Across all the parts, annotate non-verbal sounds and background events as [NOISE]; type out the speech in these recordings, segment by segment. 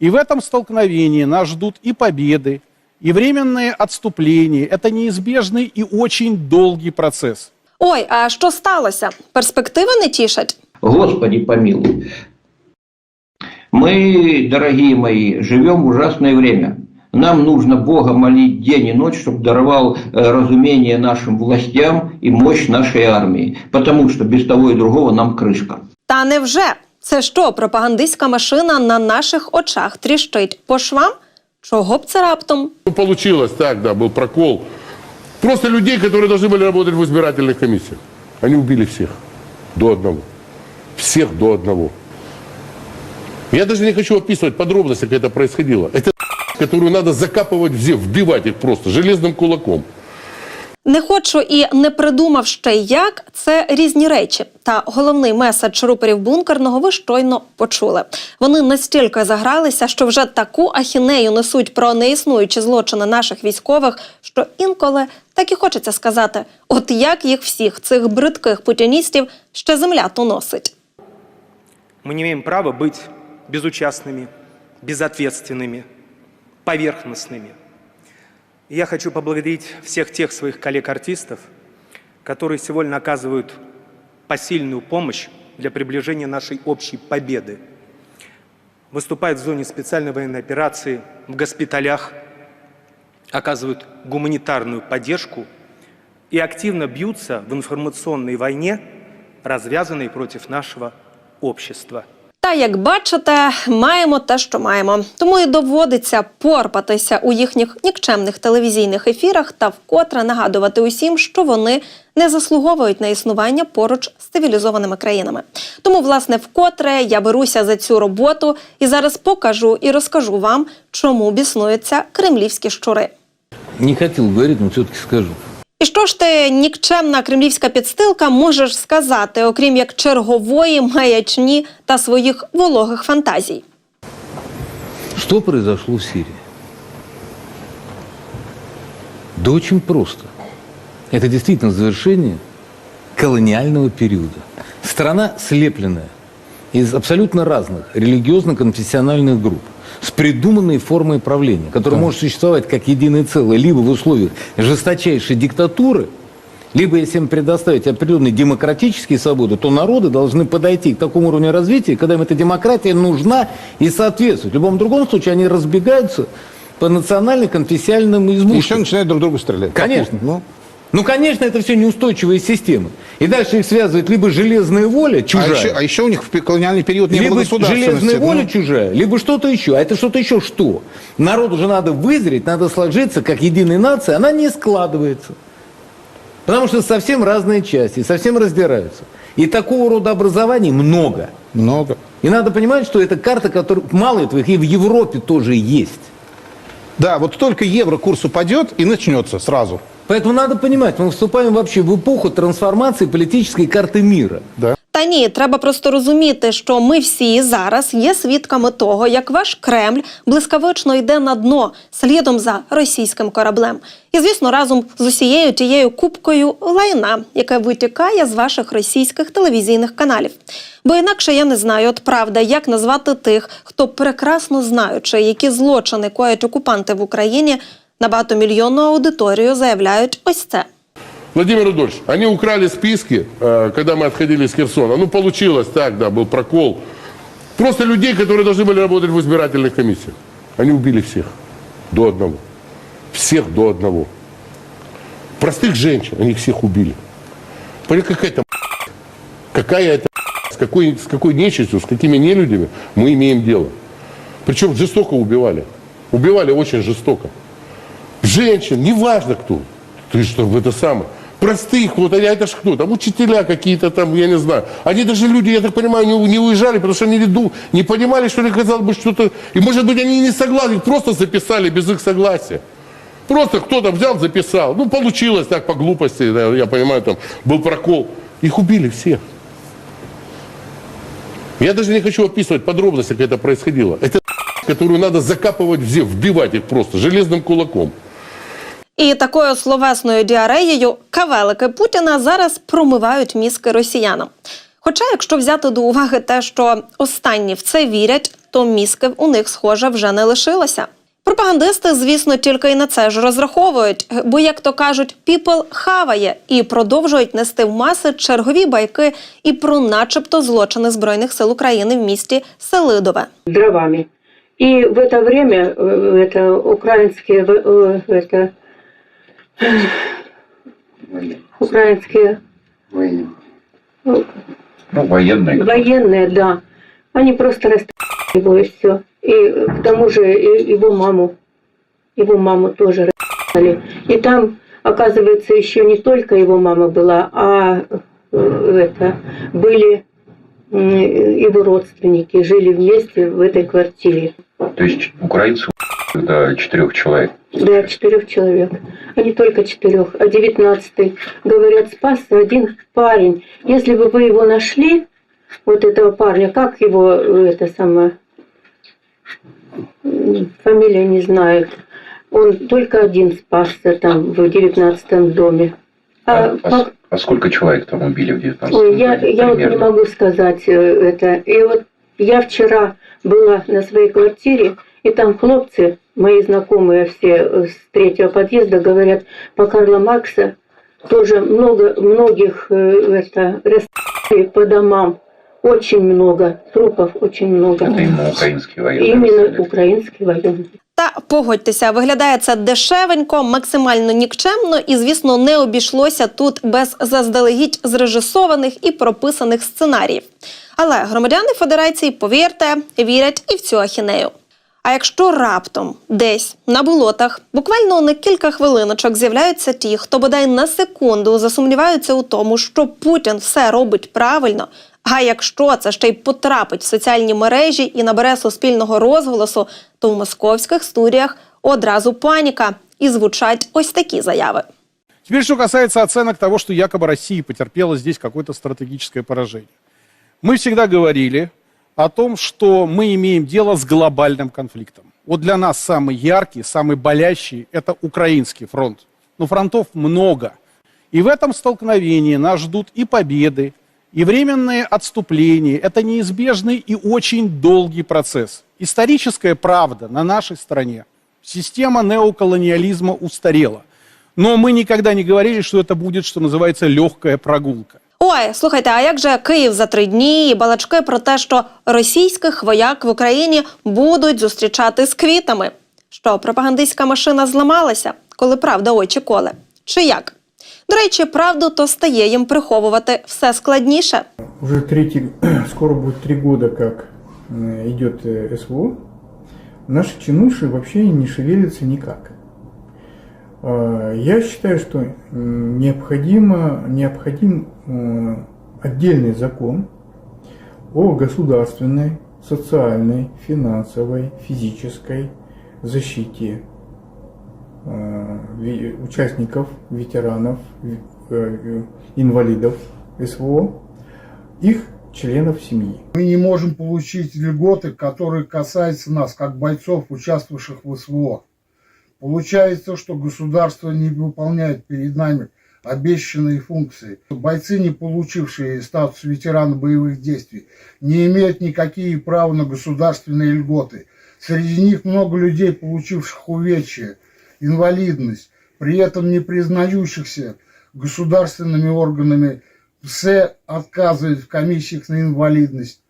И в этом столкновении нас ждут и победы, и временные отступления. Это неизбежный и очень долгий процесс. Ой, а що сталося? Перспективи не тішать. Господи помилуй. Мы, дорогие мои, живем в ужасное время. Нам нужно Бога молить день и ночь, чтобы даровал э, разумение нашим властям и мощь нашей армии. Потому что без того и другого нам крышка. Та невже? Це що, пропагандистська машина на наших очах тріщить по швам? Чого б це раптом? Ну, Получилось так, да, был прокол. Просто людей, которые должны были работать в избирательных комиссиях. Они убили всех. До одного. Всех до одного. Я даже не хочу описывать подробности, как это происходило. Это [LAUGHS] которую надо закапывать в землю, вбивать их просто железным кулаком. Не хочу і не придумав ще як. Це різні речі. Та головний меседж рупорів бункерного ви щойно почули. Вони настільки загралися, що вже таку ахінею несуть про неіснуючі злочини наших військових, що інколи так і хочеться сказати: от як їх всіх, цих бридких путіністів, ще земля то носить. Мы не имеем права быть безучастными, безответственными, поверхностными. Я хочу поблагодарить всех тех своих коллег-артистов, которые сегодня оказывают посильную помощь для приближения нашей общей победы. Выступают в зоне специальной военной операции, в госпиталях, оказывают гуманитарную поддержку и активно бьются в информационной войне, развязанной против нашего общества. Та як бачите, маємо те, що маємо. Тому і доводиться порпатися у їхніх нікчемних телевізійних ефірах та вкотре нагадувати усім, що вони не заслуговують на існування поруч з цивілізованими країнами. Тому, власне, вкотре я беруся за цю роботу і зараз покажу і розкажу вам, чому біснуються кремлівські щури. Не хотел говорить, но все-таки скажу. І що ж ти, нікчемна кремлівська підстилка, можеш сказати, окрім як чергової маячні та своїх вологих фантазій? Что произошло в Сирии? Да очень просто. Это действительно завершение колониального периода. Страна слепленная из абсолютно разных религиозно-конфессиональных групп с придуманной формой правления, которая может существовать как единое целое либо в условиях жесточайшей диктатуры, либо если им предоставить определенные демократические свободы, то народы должны подойти к такому уровню развития, когда им эта демократия нужна и соответствует. В любом другом случае они разбегаются по национально-конфессиональным избушкам. Еще начинают друг другу стрелять. Конечно. Ну, Ну, конечно, это все неустойчивые системы. И дальше их связывает либо железная воля, а, чужая, еще, а еще у них в колониальный период не было либо государственности. железная Ну, воля чужая, либо что-то еще. А это что-то еще что? Народу же надо вызреть, надо сложиться как единая нация. Она не складывается. Потому что совсем разные части, совсем раздираются. И такого рода образований много. Много. И надо понимать, что это карта, которая мало этого, их и в Европе тоже есть. Да, вот только евро курс упадет и начнется сразу. Поэтому надо понимать, мы вступаем вообще в эпоху трансформации политической карты мира. Да. Та ні, треба просто розуміти, що ми всі зараз є свідками того, як ваш Кремль блискавично йде на дно слідом за російським кораблем. І, звісно, разом з усією тією купкою лайна, яка витікає з ваших російських телевізійних каналів. Бо інакше я не знаю, от правда, як назвати тих, хто прекрасно знаючи, які злочини коять окупанти в Україні, На багатомільйонну аудиторію заявляють ось це. Владимир Рудольевич, они украли списки, э, когда мы отходили из Херсона. Ну, получилось так, да, был прокол. Просто людей, которые должны были работать в избирательных комиссиях. Они убили всех. До одного. Всех до одного. Простых женщин, они всех убили. Понимаете, какая-то какая это с какой, с какой нечистью, с какими нелюдями мы имеем дело. Причем жестоко убивали. Убивали очень жестоко. Женщин, неважно кто. Ты что, это самое. Простых, вот они, а это ж кто? Там учителя какие-то там, я не знаю. Они даже люди, я так понимаю, не, не уезжали, потому что они не, не понимали, что ли, казалось бы, что-то... И может быть они не согласны, просто записали без их согласия. Просто кто-то взял, записал. Ну, получилось так по глупости, да, я понимаю, там был прокол. Их убили всех. Я даже не хочу описывать подробности, как это происходило. Это которую надо закапывать в землю, вбивать их просто железным кулаком. І такою словесною діареєю кавелики Путіна зараз промивають мізки росіянам. Хоча, якщо взяти до уваги те, що останні в це вірять, то мізки у них, схоже, вже не лишилося. Пропагандисти, звісно, тільки й на це ж розраховують, бо, як то кажуть, піпл хаває і продовжують нести в маси чергові байки і про, начебто, злочини збройних сил України в місті Селидове. дровами. И в это время э, это украинские в- э, это украинские Ну, э, военные. военные, да, они просто расстреляли его и все. И к тому же его маму, его маму тоже расстреляли. И там, оказывается, еще не только его мама была, а э, это были его родственники, жили вместе в этой квартире. То есть украинцы до четырех человек. Да, четырех человек. А не только четырех, а девятнадцатый. Говорят, спасся один парень. Если бы вы его нашли, вот этого парня, как его, это самое, фамилия не знаю. Он только один спасся там в девятнадцатом доме. А, А, а с- а сколько человек там убили в 19 Ой, я, я вот не могу сказать э, это. И вот я вчера была на своей квартире, и там хлопцы, мои знакомые все э, с третьего подъезда, говорят, по Карла Маркса тоже много, многих э, это, расстреляли по домам. Очень много трупов, очень много. Это именно украинские военные. Именно расстреляли. украинские военные. Та погодьтеся, виглядає це дешевенько, максимально нікчемно, і звісно, не обійшлося тут без заздалегідь зрежисованих і прописаних сценаріїв. Але громадяни Федерації, повірте, вірять і в цю ахінею. А якщо раптом десь на болотах буквально на кілька хвилиночок з'являються ті, хто бодай на секунду засумніваються у тому, що Путін все робить правильно. А якщо це ще й потрапить в соціальні мережі і набере суспільного розголосу, то в московських студіях одразу паніка і звучать ось такі заяви. Теперь, что касается оценок того, что якобы Россия потерпела здесь какое-то стратегическое поражение. Мы всегда говорили о том, что мы имеем дело с глобальным конфликтом. Вот для нас самый яркий, самый болящий – это украинский фронт. Но фронтов много. И в этом столкновении нас ждут и победы, и временные отступления. Это неизбежный и очень долгий процесс. Историческая правда на нашей стороне. Система неоколониализма устарела. Но мы никогда не говорили, что это будет, что называется, легкая прогулка. Ой, слухайте, а як же Київ за три дні і балачки про те, що російських вояк в Україні будуть зустрічати з квітами? Що пропагандистська машина зламалася, коли правда очі коле? Чи як? До речі, правду то стає їм приховувати все складніше. Уже третий, [CLEARS THROAT] скоро будет три года, как э, идет э, СВО. Наши чинуши вообще не шевелятся никак. А, Я считаю, что необходимо, необходим э, отдельный закон о государственной, социальной, финансовой, физической защите э, участников, ветеранов, э, инвалидов СВО, их членов семьи. Мы не можем получить льготы, которые касаются нас, как бойцов, участвовавших в СВО. Получается, что государство не выполняет перед нами обещанные функции. Бойцы, не получившие статус ветерана боевых действий, не имеют никакие права на государственные льготы. Среди них много людей, получивших увечья, инвалидность, при этом не признающихся государственными органами все отказывают в комиссиях на инвалидность.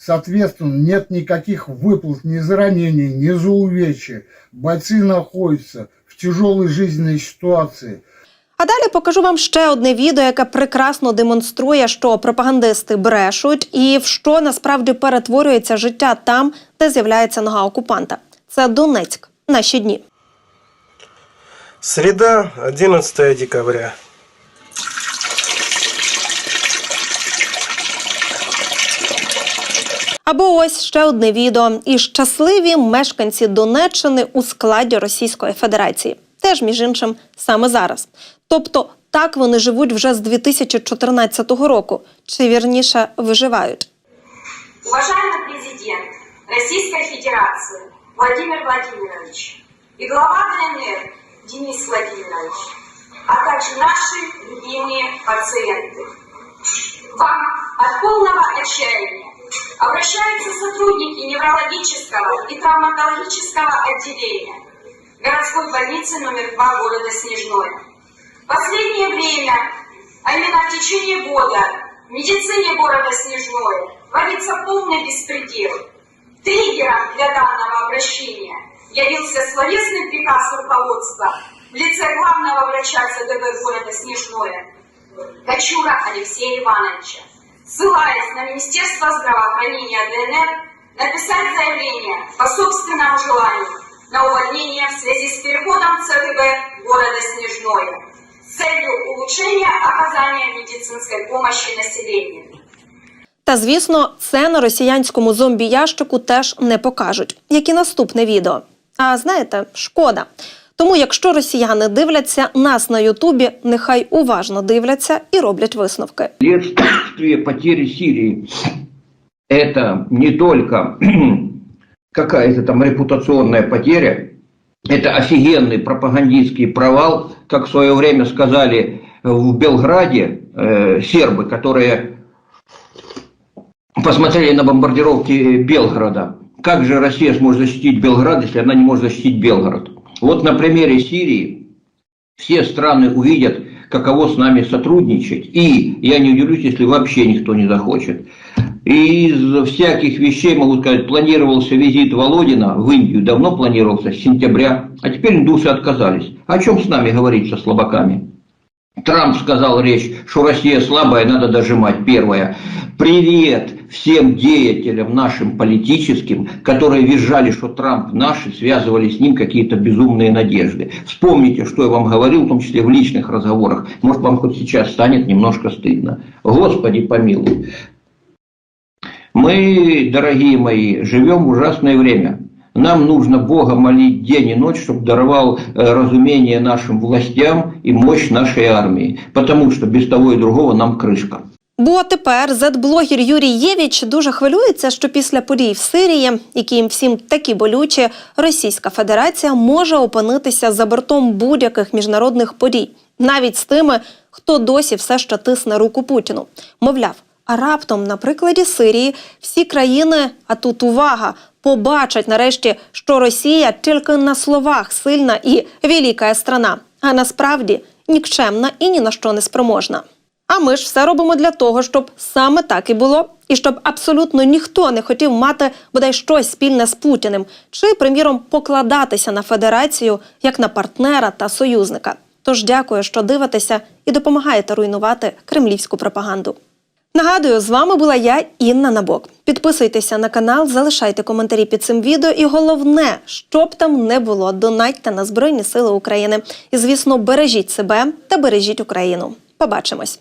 Соответственно, нет никаких выплат ни за ранения, ни за увечья. Бойцы находятся в тяжелой жизненной ситуации. А далі покажу вам ще одне відео, яке прекрасно демонструє, що пропагандисти брешуть і в що насправді перетворюється життя там, де з'являється нога окупанта. Це Донецьк. Наші дні. Среда, 11 декабря. Або ось ще одне відео. І щасливі мешканці Донеччини у складі Російської Федерації. Теж, між іншим, саме зараз. Тобто, так вони живуть вже з 2014 року, чи вірніше виживають. Уважаемый президент Российской Федерации Владимир Владимирович и глава ДНР Денис Владимирович, а также наши любимые пациенты. Вам от полного отчаяния обращаются сотрудники неврологического и травматологического отделения городской больницы номер 2 города Снежное. В последнее время, а именно в течение года, в медицине города Снежное творится полный беспредел. Триггером для данного обращения явился словесный приказ руководства в лице главного врача ЦДБ города Снежное Кочура Алексея Ивановича, ссылаясь на Министерство здравоохранения ДНР, написать заявление по собственному желанию на увольнение в связи с переходом ЦДБ города Снежное с целью улучшения оказания медицинской помощи населению. Та звісно, це на росіянському зомбі-ящику теж не покажуть, як і наступне відео. А знаєте, шкода. Тому, якщо росіяни дивляться нас на Ютубі, нехай уважно дивляться і роблять висновки. Следствие потери Сирии – это не только [CLEARS THROAT] какая-то там репутационная потеря, это офигенный пропагандистский провал, как в свое время сказали в Белграде э, сербы, которые посмотрели на бомбардировки Белграда. Как же Россия сможет защитить Белград, если она не может защитить Белгород? Вот на примере Сирии все страны увидят, каково с нами сотрудничать. И я не удивлюсь, если вообще никто не захочет. И из всяких вещей, могу сказать, планировался визит Володина в Индию, давно планировался, с сентября, а теперь индусы отказались. О чем с нами говорить со слабаками? Трамп сказал речь, что Россия слабая, надо дожимать. Первое. Привет всем деятелям нашим политическим, которые визжали, что Трамп наш, и связывали с ним какие-то безумные надежды. Вспомните, что я вам говорил, в том числе в личных разговорах. Может, вам хоть сейчас станет немножко стыдно. Господи помилуй. Мы, дорогие мои, живем в ужасное время. Нам нужно Бога молить день и ночь, чтобы даровал э, разумение нашим властям и мощь нашей армии. Потому что без того и другого нам крышка. Бо тепер зет-блогер Юрій Євіч дуже хвилюється, що після подій в Сирії, які їм всім такі болючі, Російська Федерація може опинитися за бортом будь-яких міжнародних подій, навіть з тими, хто досі все ще тисне руку Путіну. Мовляв, а раптом, на прикладі Сирії, всі країни, а тут увага, побачать нарешті, що Росія тільки на словах сильна і велика страна, а насправді нікчемна і ні на що не спроможна. А ми ж все робимо для того, щоб саме так і було, і щоб абсолютно ніхто не хотів мати бодай щось спільне з Путіним, чи, приміром, покладатися на федерацію як на партнера та союзника. Тож дякую, що дивитеся і допомагаєте руйнувати кремлівську пропаганду. Нагадую, з вами була я, Інна Набок. Підписуйтеся на канал, залишайте коментарі під цим відео. І головне, щоб там не було, донатьте на Збройні Сили України. І, звісно, бережіть себе та бережіть Україну. Побачимось.